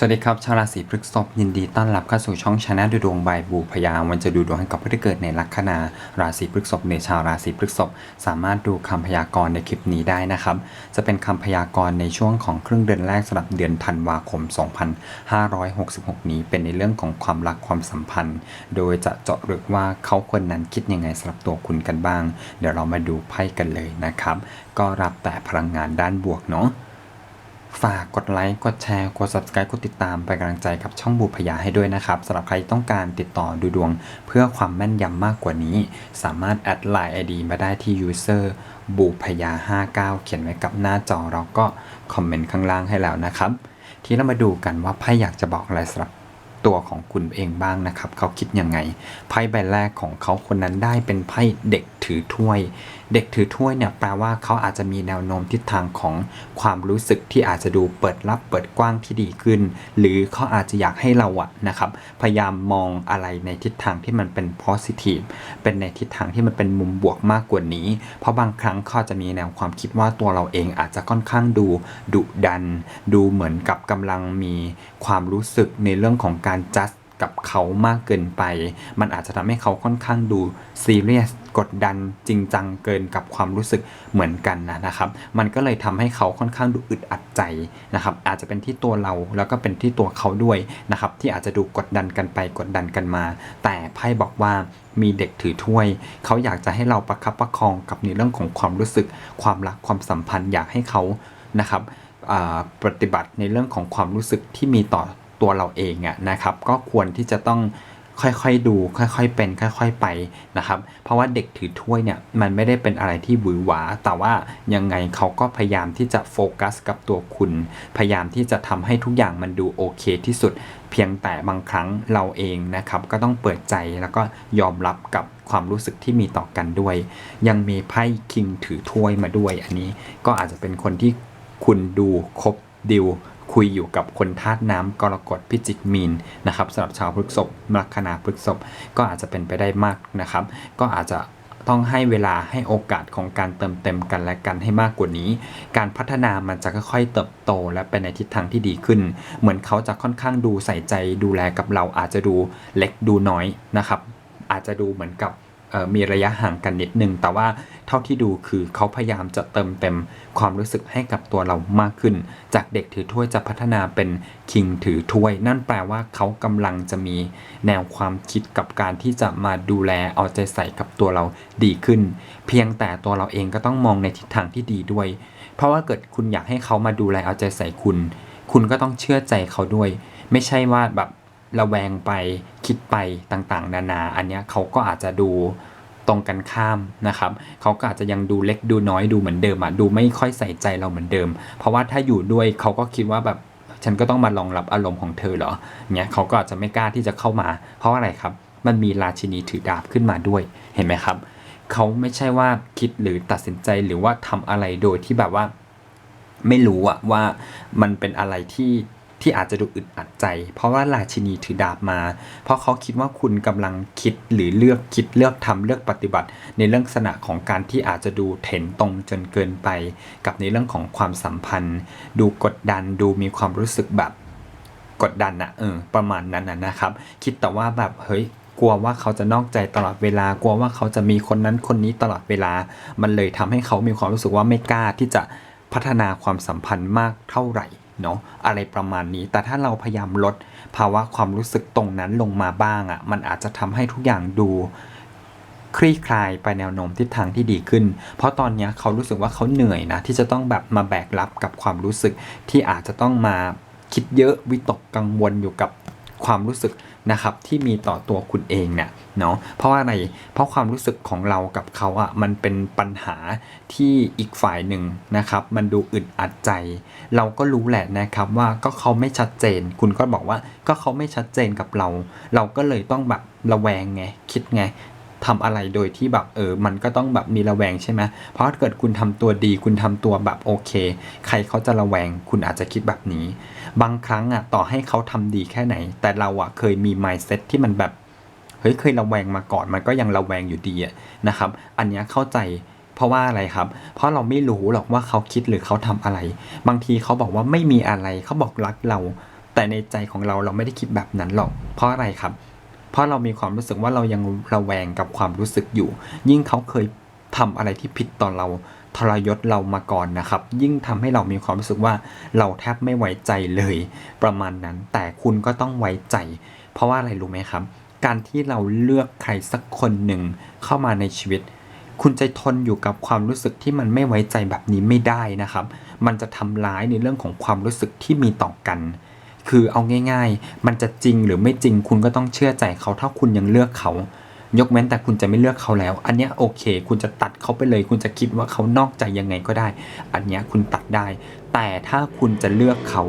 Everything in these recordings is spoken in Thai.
สวัสดีครับชาวราศีพฤษภยินดีต้อนรับเข้าสู่ช่องชาแนลดูดวงบายบูพยาวันจะดูดวงให้กับผู้ที่เกิดในลัคนาราศีพฤษภในชาวราศีพฤษภสามารถดูคำพยากรณ์ในคลิปนี้ได้นะครับ จะเป็นคำพยากรณ์ในช่วงของครึ่งเดือนแรกสำหรับเดือนธันวาคม 2566 นี้เป็นในเรื่องของความรักความสัมพันธ์ โดยจะเจาะลึกว่าเขาคนนั้นคิดยังไงสำหรับตัวคุณกันบ้าง เดี๋ยวเรามาดูไพ่กันเลยนะครับ ก็รับแต่พลังงานด้านบวกเนาะ ฝากกดไลค์ กดแชร์ กด subscribe กดติดตามเป็นกำลังใจกับช่องบูพยาให้ด้วยนะครับสำหรับใครต้องการติดต่อดูดวงเพื่อความแม่นยำมากกว่านี้ สามารถแอดไลน์ ID มาได้ที่ user บูพยา59 เขียนไว้กับหน้าจอเราก็คอมเมนต์ข้างล่างให้แล้วนะครับ ทีนี้เรามาดูกันว่าไพ่อยากจะบอกอะไรสำหรับตัวของคุณเองบ้างนะครับ เขาคิดยังไง ไพ่ใบแรกของเขาคนนั้นได้เป็นไพ่เด็กถือถ้วย เด็กถือถ้วยเนี่ยแปลว่าเขาอาจจะมีแนวโน้มทิศทางของความรู้สึกที่อาจจะดูเปิดรับเปิดกว้างที่ดีขึ้น หรือเขาอาจจะอยากให้เราอะนะครับพยายามมองอะไรในทิศทางที่มันเป็น positive เป็นในทิศทางที่มันเป็นมุมบวกมากกว่านี้ เพราะบางครั้งเขาจะมีแนวความคิดว่าตัวเราเองอาจจะค่อนข้างดูดุดัน ดูเหมือนกับกำลังมีความรู้สึกในเรื่องของการจัด กับเขามากเกินไป มันอาจจะทำให้เขาค่อนข้างดูซีเรียสกดดันจริงจังเกินกับความรู้สึกเหมือนกันนะนะครับ มันก็เลยทำให้เขาค่อนข้างดูอึดอัดใจนะครับ อาจจะเป็นที่ตัวเราแล้วก็เป็นที่ตัวเขาด้วยนะครับ ที่อาจจะดูกดดันกันไปกดดันกันมา แต่ไพ่บอกว่ามีเด็กถือถ้วย เขาอยากจะให้เราประคับประคองกับในเรื่องของความรู้สึก ความรักความสัมพันธ์อยากให้เขานะครับปฏิบัติในเรื่องของความรู้สึกที่มีต่อ ตัวเราเองอะนะครับ ก็ควรที่จะต้องค่อยๆดู ค่อยๆเป็น ค่อย ๆไปนะครับ เพราะว่าเด็กถือถ้วยเนี่ยมันไม่ได้เป็นอะไรที่หวือหวา แต่ว่ายังไงเขาก็พยายามที่จะโฟกัสกับตัวคุณ พยายามที่จะทำให้ทุกอย่างมันดูโอเคที่สุด เพียงแต่บางครั้งเราเองนะครับ ก็ต้องเปิดใจแล้วก็ยอมรับกับความรู้สึกที่มีต่อกันด้วย ยังมีไพ่คิงถือถ้วยมาด้วย อันนี้ก็อาจจะเป็นคนที่คุณดูครบดิว คุยอยู่กับคนธาตุน้ำกรกฎพิจิกมีนนะครับสำหรับชาวพฤษภลัคนาพฤษภก็อาจจะเป็นไปได้มากนะครับ ก็อาจจะต้องให้เวลาให้โอกาสของการเติมเต็มกันและกันให้มากกว่านี้ การพัฒนามันจะค่อยๆเติบโตและไปในทิศทางที่ดีขึ้น เหมือนเขาจะค่อนข้างดูใส่ใจดูแลกับเราอาจจะดูเล็กดูน้อยนะครับ อาจจะดูเหมือนกับ มีระยะห่างกันนิดนึง แต่ว่าเท่าที่ดูคือเขาพยายามจะเติมเต็มความรู้สึกให้กับตัวเรามากขึ้น จากเด็กถือถ้วยจะพัฒนาเป็นคิงถือถ้วย นั่นแปลว่าเขากำลังจะมีแนวความคิดกับการที่จะมาดูแลเอาใจใส่กับตัวเราดีขึ้น เพียงแต่ตัวเราเองก็ต้องมองในทิศทางที่ดีด้วย เพราะว่าเกิดคุณอยากให้เขามาดูแลเอาใจใส่คุณ คุณก็ต้องเชื่อใจเขาด้วย ไม่ใช่ว่าแบบระแวงไป คิดไปต่างๆ นานา อันเนี้ยเขาก็อาจจะดูตรงกันข้ามนะครับเขาก็อาจจะยังดูเล็กดูน้อยดูเหมือนเดิมอะดูไม่ค่อยใส่ใจเราเหมือนเดิม เพราะว่าถ้าอยู่ด้วยเขาก็คิดว่าแบบฉันก็ต้องมารองรับอารมณ์ของเธอเหรอเนี้ยเขาก็อาจจะไม่กล้าที่จะเข้ามา เพราะอะไรครับ มันมีราชินีถือดาบขึ้นมาด้วยเห็นไหมครับเขาไม่ใช่ว่าคิดหรือตัดสินใจหรือว่าทำอะไรโดยที่แบบว่า ไม่รู้อะว่ามันเป็นอะไรที่ ที่อาจจะดูอึดอัดใจ เพราะว่าราชินีถือดาบมา เพราะเขาคิดว่าคุณกำลังคิดหรือเลือกคิดเลือกทำเลือกปฏิบัติ ในเรื่องลักษณะของการที่อาจจะดูเถนตรงจนเกินไป กับในเรื่องของความสัมพันธ์ ดูกดดันดูมีความรู้สึกแบบกดดันอะเออประมาณนั้นนะนะครับ คิดแต่ว่าแบบเฮ้ยกลัวว่าเขาจะนอกใจตลอดเวลา กลัวว่าเขาจะมีคนนั้นคนนี้ตลอดเวลา มันเลยทำให้เขามีความรู้สึกว่าไม่กล้าที่จะพัฒนาความสัมพันธ์มากเท่าไหร่ เนาะอะไรประมาณนี้ แต่ถ้าเราพยายามลดภาวะความรู้สึกตรงนั้นลงมาบ้างอะ่ะ มันอาจจะทำให้ทุกอย่างดูคลี่คลายไปแนวโน้มทิศทางที่ดีขึ้น เพราะตอนนี้เขารู้สึกว่าเขาเหนื่อยนะ ที่จะต้องแบบมาแบกรับกับความรู้สึกที่อาจจะต้องมาคิดเยอะวิตกกังวลอยู่กับ ความรู้สึกนะครับที่มีต่อตัวคุณเองเนี่ยเนาะเพราะว่าอะไรเพราะความรู้สึกของเรากับเขาอะ่ะมันเป็นปัญหาที่อีกฝ่ายหนึ่งนะครับ มันดูอึดอัดใจ เราก็รู้แหละนะครับว่าก็เขาไม่ชัดเจน คุณก็บอกว่าก็เขาไม่ชัดเจนกับเรา เราก็เลยต้องแบบระแวงไงคิดไง ทำอะไรโดยที่แบบเออ มันก็ต้องแบบมีระแวงใช่ไหมเพราะถ้าเกิดคุณทำตัวดี คุณทำตัวแบบโอเค ใครเขาจะระแวง คุณอาจจะคิดแบบนี้ บางครั้งอะต่อให้เขาทำดีแค่ไหน แต่เราอะเคยมี mindset ที่มันแบบเฮ้ยเคยระแวงมาก่อนมันก็ยังระแวงอยู่ดีอะนะครับ อันนี้เข้าใจเพราะว่าอะไรครับ เพราะเราไม่รู้หรอกว่าเขาคิดหรือเขาทำอะไร บางทีเขาบอกว่าไม่มีอะไร เขาบอกรักเรา แต่ในใจของเราเราไม่ได้คิดแบบนั้นหรอก เพราะอะไรครับ เพราะเรามีความรู้สึกว่าเรายังระแวงกับความรู้สึกอยู่ ยิ่งเขาเคยทำอะไรที่ผิดต่อเราทรยศเรามาก่อนนะครับ ยิ่งทำให้เรามีความรู้สึกว่าเราแทบไม่ไว้ใจเลยประมาณนั้น แต่คุณก็ต้องไว้ใจ เพราะว่าอะไรรู้ไหมครับ การที่เราเลือกใครสักคนหนึ่งเข้ามาในชีวิต คุณจะทนอยู่กับความรู้สึกที่มันไม่ไว้ใจแบบนี้ไม่ได้นะครับ มันจะทำร้ายในเรื่องของความรู้สึกที่มีต่อกัน คือเอาง่ายๆ มันจะจริงหรือไม่จริงคุณก็ต้องเชื่อใจเขาถ้าคุณยังเลือกเขา ยกเว้นแต่คุณจะไม่เลือกเขาแล้ว อันนี้โอเค คุณจะตัดเขาไปเลย คุณจะคิดว่าเขานอกใจยังไงก็ได้ อันนี้คุณตัดได้ แต่ถ้าคุณจะเลือกเขา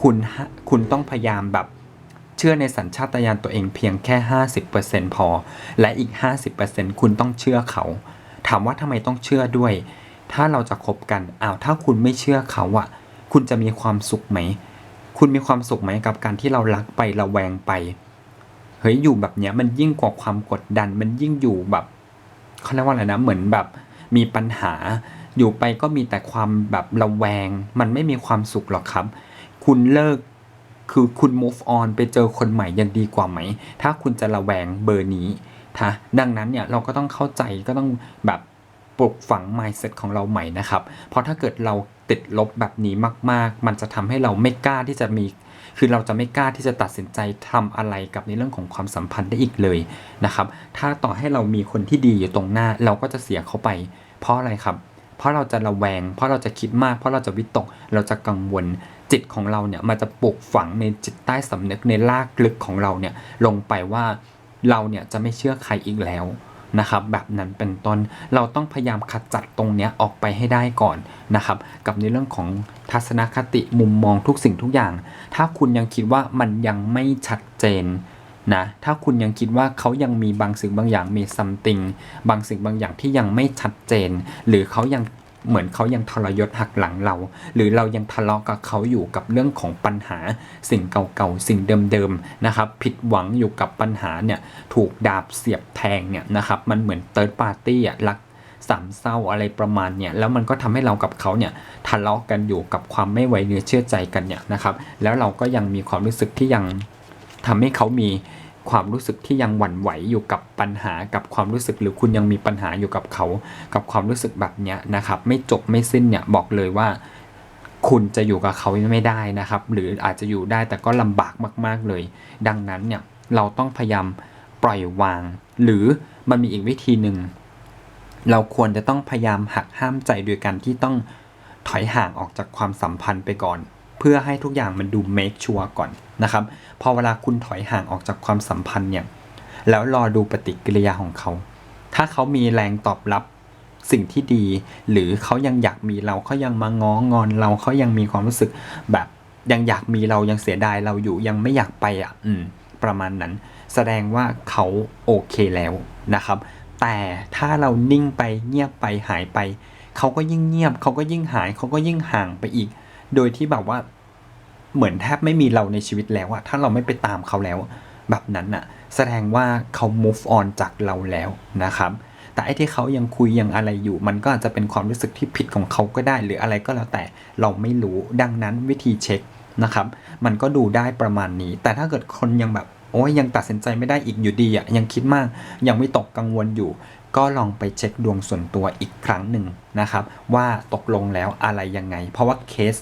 คุณคุณต้องพยายามแบบเชื่อในสัญชาตญาณตัวเองเพียงแค่ 50%พอ และอีก 50%คุณต้องเชื่อเขา ถามว่าทำไมต้องเชื่อด้วย ถ้าเราจะคบกันอ้าวถ้าคุณไม่เชื่อเขาอะคุณจะมีความสุขไหม คุณมีความสุขไหมกับการที่เรารักไประแวงไป เฮ้ยอยู่แบบเนี้ยมันยิ่งกว่าความกดดัน มันยิ่งอยู่แบบเขาเรียกว่าอะไรนะเหมือนแบบมีปัญหา อยู่ไปก็มีแต่ความแบบระแวง มันไม่มีความสุขหรอกครับ คุณเลิกคือคุณ move on ไปเจอคนใหม่ยังดีกว่าไหม ถ้าคุณจะระแวงเบอร์นี้นะดังนั้นเนี่ยเราก็ต้องเข้าใจก็ต้องแบบปลุกฝัง mindset ของเราใหม่นะครับ เพราะถ้าเกิดเรา ติดลบแบบนี้มาก ๆ มันจะทำให้เราไม่กล้าที่จะมีคือเราจะไม่กล้าที่จะตัดสินใจทำอะไรกับในเรื่องของความสัมพันธ์ได้อีกเลยนะครับ ถ้าต่อให้เรามีคนที่ดีอยู่ตรงหน้า เราก็จะเสียเขาไป เพราะอะไรครับ เพราะเราจะระแวง เพราะเราจะคิดมาก เพราะเราจะวิตก เราจะกังวล จิตของเราเนี่ยมันจะปลูกฝังในจิตใต้สำนึกในรากลึกของเราเนี่ยลงไปว่าเราเนี่ยจะไม่เชื่อใครอีกแล้ว นะครับแบบนั้นเป็นต้นเราต้องพยายามขจัดตรงเนี้ยออกไปให้ได้ก่อนนะครับกับในเรื่องของทัศนคติมุมมองทุกสิ่งทุกอย่าง ถ้าคุณยังคิดว่ามันยังไม่ชัดเจนนะถ้าคุณยังคิดว่าเขายังมีบางสิ่งบางอย่างมีซัมติงบางสิ่งบางอย่างที่ยังไม่ชัดเจน หรือเขายัง เหมือนเขายังทรยศหักหลังเรา หรือเรายังทะเลาะกับเขาอยู่กับเรื่องของปัญหา สิ่งเก่าๆสิ่งเดิมๆนะครับ ผิดหวังอยู่กับปัญหาเนี่ยถูกดาบเสียบแทงเนี่ยนะครับ มันเหมือน third party อะรักสามเศร้าอะไรประมาณเนี่ยแล้วมันก็ทำให้เรากับเขาเนี่ยทะเลาะกันอยู่กับความไม่ไว้เนื้อเชื่อใจกันเนี่ยนะครับ แล้วเราก็ยังมีความรู้สึกที่ยังทำให้เขามี ความรู้สึกที่ยังหวั่นไหวอยู่กับปัญหากับความรู้สึก หรือคุณยังมีปัญหาอยู่กับเขา กับความรู้สึกแบบเนี้ยนะครับ ไม่จบไม่สิ้นเนี่ยบอกเลยว่า คุณจะอยู่กับเขาไม่ได้นะครับ หรืออาจจะอยู่ได้แต่ก็ลำบากมาก ๆเลย ดังนั้นเนี่ยเราต้องพยายามปล่อยวาง หรือมันมีอีกวิธีหนึ่งเราควรจะต้องพยายามหักห้ามใจโดยการที่ต้องถอยห่างออกจากความสัมพันธ์ไปก่อน เพื่อให้ทุกอย่างมันดู make sure ก่อนนะครับ พอเวลาคุณถอยห่างออกจากความสัมพันธ์เนี่ย แล้วรอดูปฏิกิริยาของเขา ถ้าเขามีแรงตอบรับสิ่งที่ดี หรือเขายังอยากมีเราเขายังมาง้องอนเราเขายังมีความรู้สึกแบบยังอยากมีเรายังเสียดายเราอยู่ยังไม่อยากไปอะ อืม ประมาณนั้น แสดงว่าเขาโอเคแล้วนะครับ แต่ถ้าเรานิ่งไปเงียบไปหายไป เขาก็ยิ่งเงียบ เขาก็ยิ่งหาย เขาก็ยิ่งห่างไปอีก โดยที่แบบว่า เหมือนแทบไม่มีเราในชีวิตแล้วอะถ้าเราไม่ไปตามเขาแล้ว แบบนั้นอะแสดงว่าเขา move on จากเราแล้วนะครับ แต่ไอ้ที่เขายังคุยยังอะไรอยู่ มันก็อาจจะเป็นความรู้สึกที่ผิดของเขาก็ได้ หรืออะไรก็แล้วแต่เราไม่รู้ดังนั้นวิธีเช็คนะครับ มันก็ดูได้ประมาณนี้ แต่ถ้าเกิดคนยังแบบโอ้ยยังตัดสินใจไม่ได้อีกอยู่ดีอะยังคิดมาก ยังไม่ตกกังวลอยู่ ก็ลองไปเช็คดวงส่วนตัวอีกครั้งหนึ่งนะครับ ว่าตกลงแล้วอะไรยังไง เพราะว่าเคส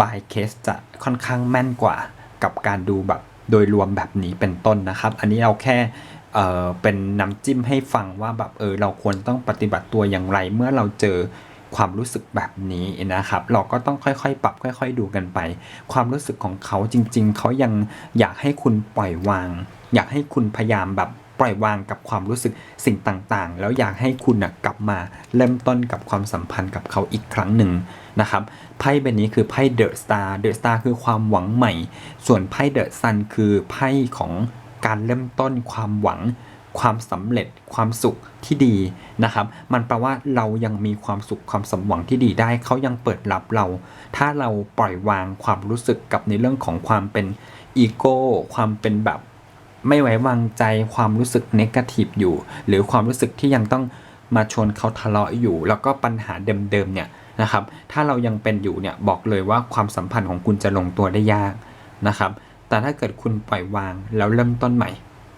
by case จะค่อนข้างแม่นกว่ากับการดูแบบโดยรวมแบบนี้เป็นต้นนะครับ อันนี้เอาแค่เออเป็นน้ำจิ้มให้ฟังว่าแบบเออเราควรต้องปฏิบัติตัวอย่างไรเมื่อเราเจอความรู้สึกแบบนี้นะครับ เราก็ต้องค่อยๆ ปรับค่อย ๆ ดูกันไป ความรู้สึกของเขาจริง ๆ เขายังอยากให้คุณปล่อยวาง อยากให้คุณพยายามแบบ ปล่อยวางกับความรู้สึกสิ่งต่างๆ แล้วอยากให้คุณนะกลับมาเริ่มต้นกับความสัมพันธ์กับเขาอีกครั้งหนึ่งนะครับไพ่ใบนี้คือไพ่เดอะสตาร์เดอะสตาร์คือความหวังใหม่ ส่วนไพ่เดอะซันคือไพ่ของการเริ่มต้นความหวังความสำเร็จความสุขที่ดีนะครับ มันแปลว่าเรายังมีความสุขความสมหวังที่ดีได้ เขายังเปิดรับเรา ถ้าเราปล่อยวางความรู้สึกกับในเรื่องของความเป็นอีโก้ความเป็นแบบ ไม่ไว้วางใจความรู้สึกเนกาทีฟอยู่ หรือความรู้สึกที่ยังต้องมาชวนเขาทะเลาะอยู่ แล้วก็ปัญหาเดิมๆเนี่ยนะครับ ถ้าเรายังเป็นอยู่เนี่ยบอกเลยว่าความสัมพันธ์ของคุณจะลงตัวได้ยากนะครับ แต่ถ้าเกิดคุณปล่อยวางแล้วเริ่มต้นใหม่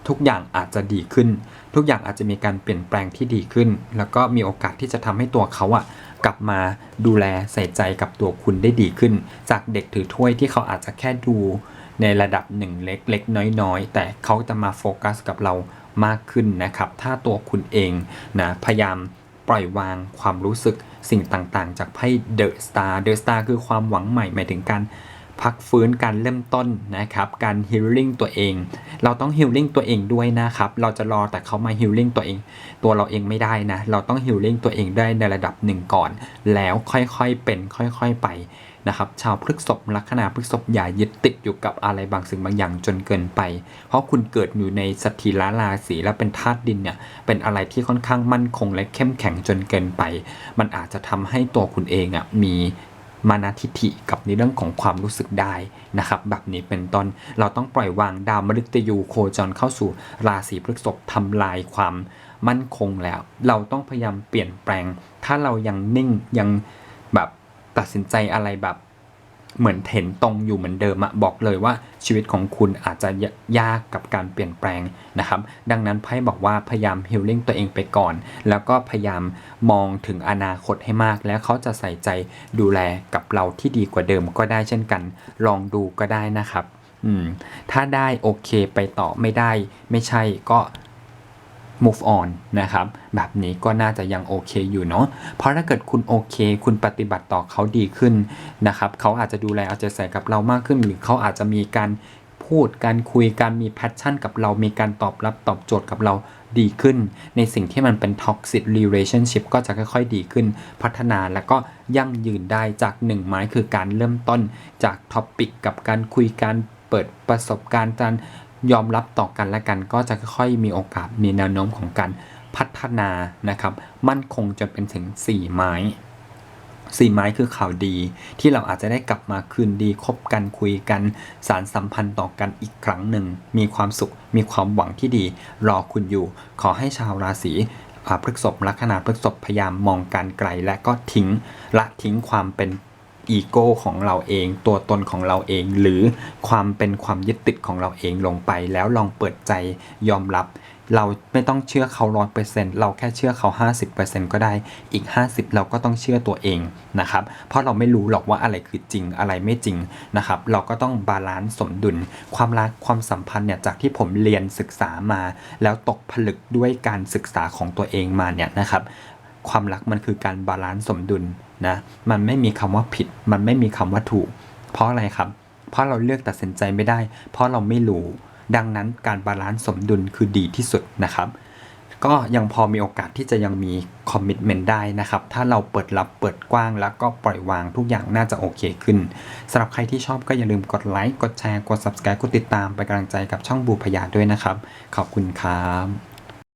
ทุกอย่างอาจจะดีขึ้น ทุกอย่างอาจจะมีการเปลี่ยนแปลงที่ดีขึ้น แล้วก็มีโอกาสที่จะทำให้ตัวเขาอะกลับมาดูแลใส่ใจกับตัวคุณได้ดีขึ้น จากเด็กถือถ้วยที่เขาอาจจะแค่ดู ในระดับหนึ่งเล็กเล็กน้อยๆ แต่เขาจะมาโฟกัสกับเรามากขึ้นนะครับ ถ้าตัวคุณเองนะพยายามปล่อยวางความรู้สึกสิ่งต่างๆ จากไพ่เดอะสตาร์เดอะสตาร์คือความหวังใหม่หมายถึงการพักฟื้นการเริ่มต้นนะครับ การฮิลลิ่งตัวเอง เราต้องฮิลลิ่งตัวเองด้วยนะครับ เราจะรอแต่เขามาฮิลลิ่งตัวเอง ตัวเราเองไม่ได้นะ เราต้องฮิลลิ่งตัวเองได้ในระดับหนึ่งก่อน แล้วค่อยๆเป็นค่อยๆไป นะครับชาวพฤกษภลัคนาพฤกษภอย่ายึดติดอยู่กับอะไรบางสิ่งบางอย่างจนเกินไป เพราะคุณเกิดอยู่ในสถิระราศีและเป็นธาตุดินเนี่ยเป็นอะไรที่ค่อนข้างมั่นคงและเข้มแข็งจนเกินไป มันอาจจะทำให้ตัวคุณเองอะมีมานาทิฐิกับในเรื่องของความรู้สึกได้นะครับ แบบนี้เป็นต้นเราต้องปล่อยวางดาวมฤตยูโคจรเข้าสู่ราศีพฤษภทำลายความมั่นคงแล้ว เราต้องพยายามเปลี่ยนแปลง ถ้าเรายังนิ่งยัง ตัดสินใจอะไรแบบเหมือนเห็นตรงอยู่เหมือนเดิมอะบอกเลยว่าชีวิตของคุณอาจจะยากกับการเปลี่ยนแปลงนะครับ ดังนั้นไพ่บอกว่าพยายามฮิลลิ่งตัวเองไปก่อน แล้วก็พยายามมองถึงอนาคตให้มาก แล้วเขาจะใส่ใจดูแลกับเราที่ดีกว่าเดิมก็ได้เช่นกัน ลองดูก็ได้นะครับ อืม ถ้าได้โอเคไปต่อไม่ได้ ไม่ใช่ก็ move on นะครับ แบบนี้ก็น่าจะยังโอเคอยู่เนาะ เพราะถ้าเกิดคุณโอเค คุณปฏิบัติต่อเขาดีขึ้นนะครับ เขาอาจจะดูแลเอาใจใส่กับเรามากขึ้น หรือเขาอาจจะมีการพูด การคุย การมีแพชชั่นกับเรา มีการตอบรับตอบโจทย์กับเราดีขึ้น ในสิ่งที่มันเป็น toxic relationship ก็จะค่อยๆ ดีขึ้น พัฒนาแล้วก็ยั่งยืนได้จากหนึ่งไม้คือการเริ่มต้นจากท็อปิกกับการคุยการเปิดประสบการณ์การ ยอมรับต่อกันและกัน ก็จะค่อยๆมีโอกาสมีแนวโน้มของการพัฒนานะครับ มั่นคงจนเป็นถึง 4 ไม้สี่ไม้คือข่าวดีที่เราอาจจะได้กลับมาคืนดีคบกันคุยกัน สารสัมพันธ์ต่อกันอีกครั้งหนึ่ง มีความสุขมีความหวังที่ดี รอคุณอยู่ ขอให้ชาวราศีพฤษภลัคนาพฤษภพยายามมองการไกลและก็ทิ้งละทิ้งความเป็น อีโก้ของเราเอง ตัวตนของเราเอง หรือความเป็นความยึดติดของเราเองลงไป แล้วลองเปิดใจยอมรับ เราไม่ต้องเชื่อเขาร้อยเปอร์เซ็นต์เราแค่เชื่อเขา 50%ก็ได้อีก 50 เราก็ต้องเชื่อตัวเองนะครับ เพราะเราไม่รู้หรอกว่าอะไรคือจริงอะไรไม่จริงนะครับ เราก็ต้องบาลานซ์สมดุล ความรักความสัมพันธ์เนี่ยจากที่ผมเรียนศึกษามา แล้วตกผลึกด้วยการศึกษาของตัวเองมาเนี่ยนะครับ ความรักมันคือการบาลานซ์สมดุลนะ มันไม่มีคำว่าผิด มันไม่มีคำว่าถูก เพราะอะไรครับ เพราะเราเลือกตัดสินใจไม่ได้ เพราะเราไม่รู้ ดังนั้นการบาลานซ์สมดุลคือดีที่สุดนะครับ ก็ยังพอมีโอกาสที่จะยังมีคอมมิ t เมนต์ได้นะครับ ถ้าเราเปิดรับเปิดกว้างแล้วก็ปล่อยวางทุกอย่างน่าจะโอเคขึ้นสำหรับใครที่ชอบก็อย่าลืมกดไลค์กดแชร์กด subscribe กดติดตามเป็นกำลังใจกับช่องบูพยาด้วยนะครับ ขอบคุณครับ